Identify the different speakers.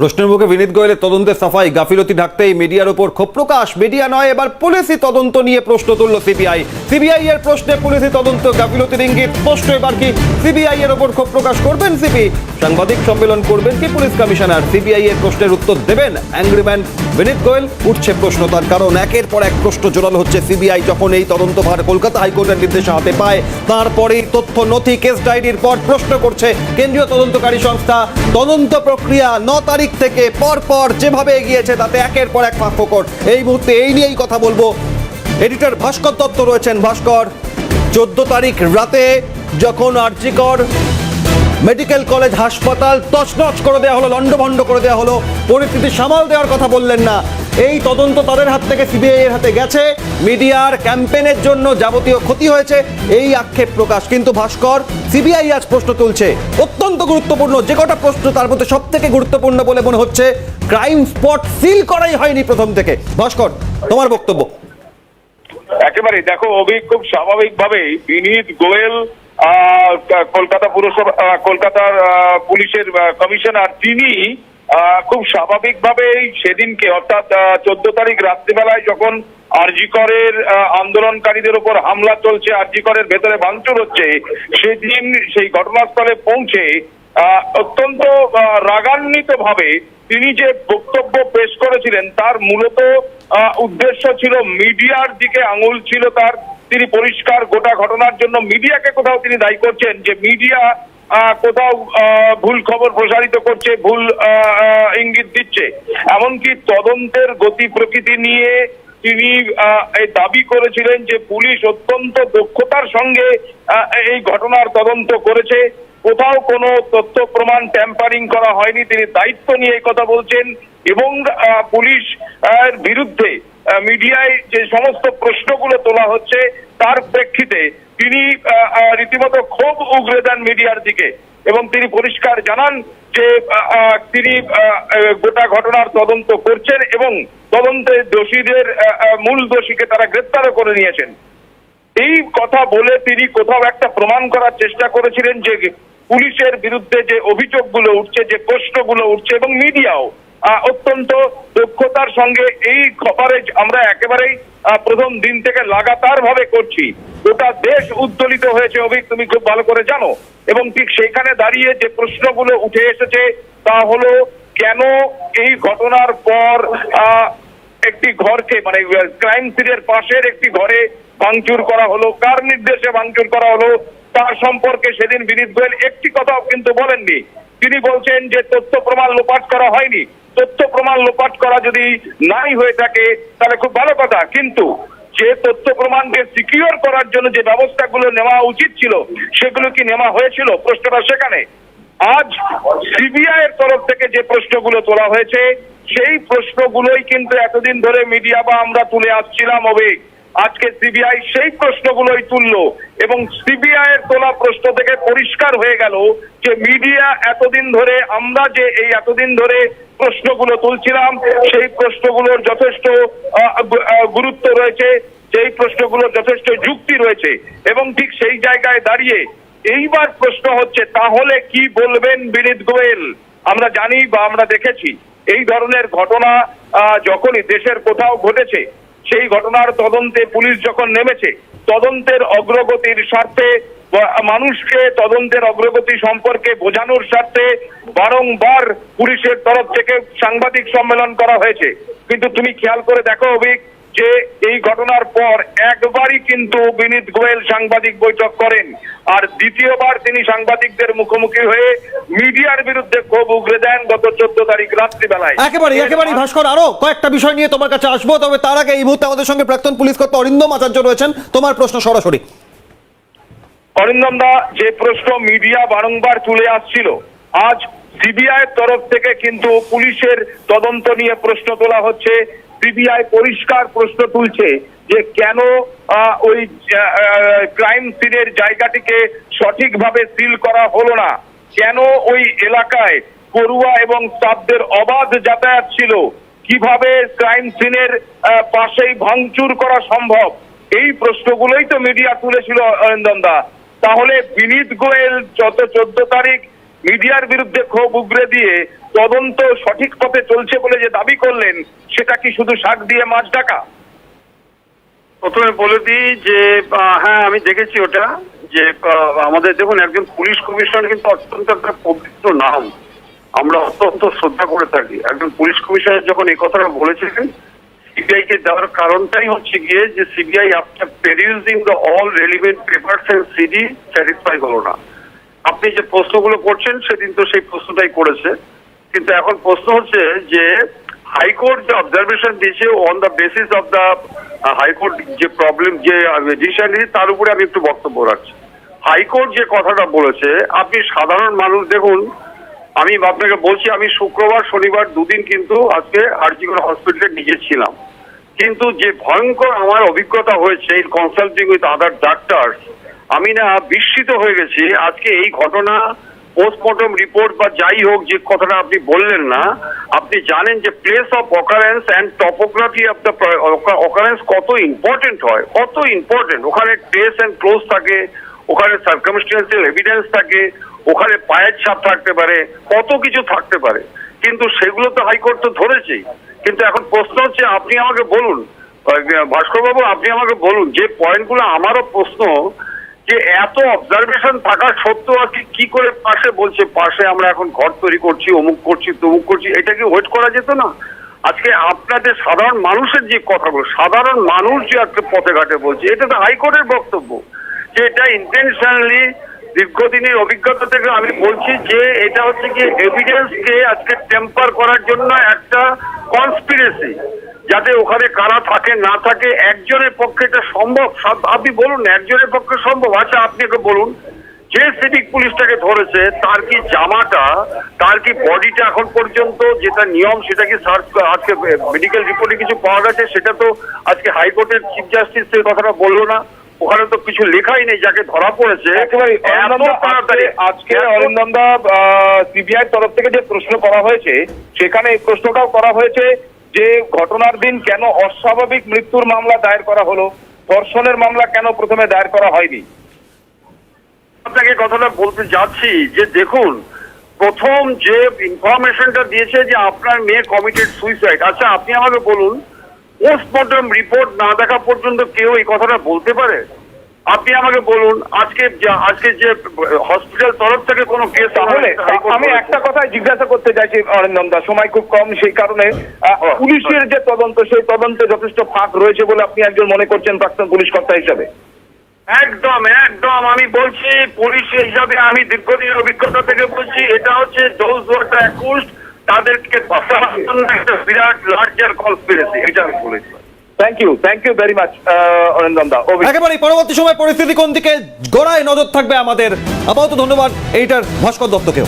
Speaker 1: প্রশ্নের মুখে বিনীত গোয়েলের তদন্তের সাফাই, গাফিলতি ঢাকতেই মিডিয়ার উপর ক্ষোভ প্রকাশ। মিডিয়া নয়, এবার পুলিশি তদন্ত নিয়ে প্রশ্ন তুলল সিবিআই। সিবিআই এর প্রশ্নে পুলিশি তদন্ত, গাফিলতির ইঙ্গিত, স্পষ্ট। এবার কি সিবিআই এর উপর ক্ষোভ প্রকাশ করবেন সিপি? সাংবাদিক সম্মেলন করবেন কি পুলিশ কমিশনার? সিবিআই এর প্রশ্নের উত্তর দেবেন অ্যাংরিম্যান বিনীত গোয়েল। উঠছে প্রশ্ন তার কারণ, একের পর এক প্রশ্ন জোরালো হচ্ছে সিবিআই যখন এই তদন্তভার কলকাতা হাইকোর্টের নির্দেশে হাতে পায়। তারপরেই তথ্য নথি, কেস ডায়েরির পর প্রশ্ন করছে কেন্দ্রীয় তদন্তকারী সংস্থা। তদন্ত প্রক্রিয়া ন তারিখ থেকে পর পর যেভাবে এগিয়েছে, তাতে একের পর এক ফাঁকফোকর এই মুহূর্তে এই নিয়েই কথা বলব। এডিটর ভাস্কর দত্ত রয়েছেন। ভাস্কর, চোদ্দ তারিখ রাতে যখন আর্জিকর মেডিকেল কলেজ, হাসপাতাল, তছনছ করে দেওয়া হলো, লণ্ডভণ্ড করে দেওয়া হলো। পরিস্থিতি সামাল দেওয়ার কথা বললেন না। এই তদন্ত তাদের হাত থেকে সিবিআই এর হাতে গেছে। মিডিয়ার ক্যাম্পেনের জন্য যাবতীয় ক্ষতি হয়েছে, এই আক্ষেপ প্রকাশ। কিন্তু ভাস্কর, সিবিআই আজ প্রশ্ন তুলছে। অত্যন্ত গুরুত্বপূর্ণ, যে কটা প্রশ্ন তার মধ্যে সব থেকে গুরুত্বপূর্ণ বলে মনে হচ্ছে, ক্রাইম স্পট সিল করাই হয়নি প্রথম থেকে। ভাস্কর, তোমার বক্তব্য?
Speaker 2: একেবারে দেখো অভিক খুব স্বাভাবিকভাবে বিনীত গোয়েল কলকাতা পুরসভা কলকাতার পুলিশের কমিশনার তিনি খুব স্বাভাবিকভাবেই সেদিনকে, অর্থাৎ চোদ্দ তারিখ রাত্রিবেলায় যখন আরজিকরের আন্দোলনকারীদের উপর হামলা চলছে আরজিকরের ভেতরে ভাঙচুর হচ্ছে, সেদিন সেই ঘটনাস্থলে পৌঁছে অত্যন্ত রাগান্বিত ভাবে তিনি যে বক্তব্য পেশ করেছিলেন, তার মূলত উদ্দেশ্য ছিল মিডিয়ার দিকে আঙুল ছিল তার। তিনি পরিষ্কার গোটা ঘটনার জন্য মিডিয়াকে কোথাও তিনি দায়ী করছেন, যে মিডিয়া কোথাও ভুল খবর প্রসারিত করছে, ভুল ইঙ্গিত দিচ্ছে। এমনকি তদন্তের গতি প্রকৃতি নিয়ে তিনি দাবি করেছিলেন যে পুলিশ অত্যন্ত দক্ষতার সঙ্গে এই ঘটনার তদন্ত করেছে। কোথাও কোনো তথ্য প্রমাণ ট্যাম্পারিং করা হয়নি। তিনি দায়িত্ব নিয়ে কথা বলছেন এবং পুলিশ বিরুদ্ধে মিডিয়ায় যে সমস্ত প্রশ্নগুলো তোলা হচ্ছে, তার প্রেক্ষিতে তিনি রীতিমতো ক্ষোভ উগরে দেন মিডিয়ার দিকে এবং তিনি পরিষ্কার জানান যে তিনি গোটা ঘটনার তদন্ত করছেন এবং তদন্তে দোষীদের মূল দোষীকে তারা গ্রেপ্তারও করে নিয়েছেন। এই কথা বলে তিনি কোথাও একটা প্রমাণ করার চেষ্টা করেছিলেন যে পুলিশের বিরুদ্ধে যে অভিযোগগুলো উঠছে, যে প্রশ্নগুলো উঠছে এবং মিডিয়াও অত্যন্ত দক্ষতার সঙ্গে এই কভারেজ আমরা একেবারেই প্রথম দিন থেকে লাগাতার ভাবে করছি। গোটা দেশ উদ্দোলিত হয়েছে, অভিক, তুমি খুব ভালো করে জানো। এবং ঠিক সেখানে দাঁড়িয়ে যে প্রশ্নগুলো উঠে এসেছে, তা হলো কেন এই ঘটনার পর একটি ঘরকে মানে ক্রাইম সিনের পাশের একটি ঘরে ভাঙচুর করা হলো? কার নির্দেশে ভাঙচুর করা হলো? তার সম্পর্কে সেদিন বিনীত গোয়েল একটি কথাও কিন্তু বলেননি। তিনি বলছেন যে, তথ্য প্রমাণ লোপাট করা হয়নি। তথ্য প্রমাণ লোপাট করা যদি নাই হয়ে থাকে, তাহলে খুব ভালো কথা। কিন্তু যে তথ্য প্রমাণকে সিকিউর করার জন্য যে ব্যবস্থাগুলো নেওয়া উচিত ছিল, সেগুলো কি নেওয়া হয়েছিল? প্রশ্নটা সেখানে। আজ সিবিআই এর তরফ থেকে যে প্রশ্নগুলো তোলা হয়েছে, সেই প্রশ্নগুলোই কিন্তু এতদিন ধরে মিডিয়া বা আমরা তুলে আসছিলাম অবেগ। আজকে সিবিআই সেই প্রশ্নগুলোই তুললো এবং সিবিআই এর তোলা প্রশ্ন থেকে পরিষ্কার হয়ে গেল যে মিডিয়া এতদিন ধরে, আমরা যে এই এতদিন ধরে প্রশ্নগুলো তুলছিলাম, সেই প্রশ্নগুলোর যথেষ্ট গুরুত্ব রয়েছে সেই প্রশ্নগুলোর যথেষ্ট যুক্তি রয়েছে এবং ঠিক সেই জায়গায় দাঁড়িয়ে এইবার প্রশ্ন হচ্ছে, তাহলে কি বলবেন বিনীত গোয়েল? আমরা জানি বা আমরা দেখেছি, এই ধরনের ঘটনা যখনই দেশের কোথাও ঘটেছে সেই ঘটনার তদন্তে পুলিশ যখন নেমেছে, তদন্তের অগ্রগতির স্বার্থে মানুষকে তদন্তের অগ্রগতি সম্পর্কে বোঝানোর স্বার্থে বারংবার পুলিশের তরফ থেকে সাংবাদিক সম্মেলন করা হয়েছে। কিন্তু তুমি খেয়াল করে দেখো, অভিক যে এই ঘটনার পর একবারই কিন্তু বিনীত গোয়েল সাংবাদিক বৈঠক করেন। আর দ্বিতীয়বার তিনি সাংবাদিকদের মুখোমুখি হয়ে মিডিয়ার বিরুদ্ধে ক্ষোভ উগরে দেন গত চোদ্দ তারিখ রাত্রিবেলায়।
Speaker 1: একেবারে একেবারেই ভাস্কর আরও কয়েকটা বিষয় নিয়ে তোমার কাছে আসব তবে তার আগে এই মুহূর্তে আমাদের সঙ্গে প্রাক্তন পুলিশ কর্তা অরিন্দম আচার্য রয়েছেন। তোমার প্রশ্ন সরাসরি।
Speaker 2: অরিন্দম দা যে প্রশ্ন মিডিয়া বারংবার তুলে আসছিল আজ সিবিআই তরফ থেকে কিন্তু পুলিশের তদন্ত নিয়ে প্রশ্ন তোলা হচ্ছে। সিবিআই পরিষ্কার প্রশ্ন তুলছে যে কেন ওই ক্রাইম সিনের জায়গাটিকে সঠিকভাবে সিল করা হলো না? কেন ওই এলাকায় পড়ুয়া এবং স্টাফদের অবাধ যাতায়াত ছিল? কীভাবে ক্রাইম সিনের পাশেই ভাঙচুর করা সম্ভব? এই প্রশ্নগুলোই তো মিডিয়া তুলেছিল, অরিন্দম দা। তাহলে বিনীত গোয়েল যত চোদ্দ তারিখ মিডিয়ার বিরুদ্ধে ক্ষোভ উগরে দিয়ে তদন্ত সঠিক পথে চলছে বলে যে দাবি করলেন, সেটা কি শুধু শাক দিয়ে মাছ ডাকা?
Speaker 3: প্রথমে বলে দিই যে হ্যাঁ আমি দেখেছি ওটা, যে আমাদের দেখুন, একজন পুলিশ কমিশনার কিন্তু অত্যন্ত একটা পবিত্র নাম। আমরা অত্যন্ত শ্রদ্ধা করে থাকি। একজন পুলিশ কমিশনার যখন এই কথাটা বলেছিলেন সিবিআই কে দেওয়ার কারণটাই হচ্ছে গিয়ে যে CBI after perusing the all relevant papers and CD satisfy হলো না। আপনি যে প্রশ্নগুলো করছেন, সেদিন তো সেই প্রশ্নটাই করেছে। কিন্তু এখন প্রশ্ন হচ্ছে যে হাইকোর্ট যে অবজারভেশন দিয়েছে on the basis of the high court যে প্রবলেম যে ডিসিশন নিয়েছে, তার উপরে আমি একটু বক্তব্য রাখছি। হাইকোর্ট যে কথাটা বলেছে, আপনি সাধারণ মানুষ দেখুন, আমি আপনাকে বলছি, আমি শুক্রবার, শনিবার দুদিন কিন্তু আজকে আরজিগর হসপিটালে নিজে ছিলাম। কিন্তু যে ভয়ঙ্কর আমার অভিজ্ঞতা হয়েছে এই কনসাল্টিং উইথ আদার ডাক্তার আমি না বিস্মিত হয়ে গেছি। আজকে এই ঘটনা পোস্টমর্টম রিপোর্ট বা যাই হোক যে কথাটা আপনি বললেন না, আপনি জানেন যে place of occurrence and topography of the occurrence কত ইম্পর্টেন্ট হয়, কত ইম্পর্টেন্ট ওখানে ট্রেস অ্যান্ড ক্লোজ থাকে, ওখানে সার্কামস্টেন্সিয়াল এভিডেন্স থাকে, ওখানে পায়ের ছাপ থাকতে পারে, কত কিছু থাকতে পারে। কিন্তু সেগুলো তো হাইকোর্ট তো ধরেছেই। কিন্তু এখন প্রশ্ন হচ্ছে, আপনি আমাকে বলুন ভাস্করবাবু, আপনি আমাকে বলুন, যে পয়েন্টগুলো আমারও প্রশ্ন যে এত অবজারভেশন থাকা সত্ত্বেও আর কি করে পাশে বলছে, পাশে আমরা এখন ঘর তৈরি করছি, অমুক করছি, তমুক করছি, এটা কি ওয়েট করা যেত না? আজকে আপনাদের সাধারণ মানুষের যে কথাগুলো, সাধারণ মানুষ যে আজকে পথে ঘাটে বলছে, এটা তো হাইকোর্টের বক্তব্য। যে এটা ইন্টেনশনালি দীর্ঘদিনের অভিজ্ঞতা থেকে আমি বলছি যে এটা হচ্ছে কি এভিডেন্সকে আজকে টেম্পার করার জন্য একটা কনস্পিরেসি যাতে ওখানে কারা থাকে না থাকে একজনের পক্ষে এটা সম্ভব? আপনি বলুন একজনের পক্ষে সম্ভব? আচ্ছা আপনি বলুন যে সিভিক পুলিশটাকে ধরেছে তার কি জামাটা তার কি বডিটা এখন পর্যন্ত যেটা নিয়ম সেটা কি সার্চ আজকে মেডিকেল রিপোর্টে কিছু পাওয়া গেছে? সেটা তো আজকে হাইকোর্টের চিফ জাস্টিস সেই কথাটা বলল না। ওখানে তো কিছু লেখাই নেই যাকে ধরা পড়েছে।
Speaker 2: আজকে অরিন্দমদা সিবিআই তরফ থেকে যে প্রশ্ন করা হয়েছে সেখানে এই প্রশ্নটাও করা হয়েছে। যে ঘটনার দিন কেন অস্বাভাবিক মৃত্যুর মামলা দায়ের করা হলো, ধর্ষণের মামলা কেন প্রথমে দায়ের করা হয়নি?
Speaker 3: আপনাকে কথাটা বলতে যাচ্ছি যে দেখুন, প্রথম যে ইনফরমেশনটা দিয়েছে যে আপনার মেয়ে কমিটেড সুইসাইড আচ্ছা আপনি আমাকে বলুন পোস্টমর্টম রিপোর্ট না দেখা পর্যন্ত কেউ এই কথাটা বলতে পারে? আপনি আমাকে বলুন আজকে আজকে যে হসপিটাল তরফ থেকে কোনো কেস
Speaker 2: তাহলে আমি একটা কথাই জিজ্ঞাসা করতে চাইছি অরিন্দম দা সময় খুব কম সেই কারণে পুলিশের যে তদন্ত সেই তদন্তে যথেষ্ট ফাঁক রয়েছে বলে আপনি একজন মনে করছেন প্রাক্তন পুলিশ কর্তা হিসাবে।
Speaker 3: একদম একদম আমি বলছি পুলিশ হিসাবে আমি দীর্ঘদিনের অভিজ্ঞতা থেকে বলছি এটা হচ্ছে দোজ ওয়াটার অ্যাকুস্ট তাদেরকে বাঁচানোর জন্য একটা বিরাট লার্জার কনস্পিরেসি এটা আমি বলেছি।
Speaker 2: Thank you thank you very much দা
Speaker 1: একেবারে পরবর্তী সময় পরিস্থিতি কোন দিকে গোড়ায় নজর থাকবে আমাদের। আপাতত ধন্যবাদ এইটার ভাস্কর দত্তকেও।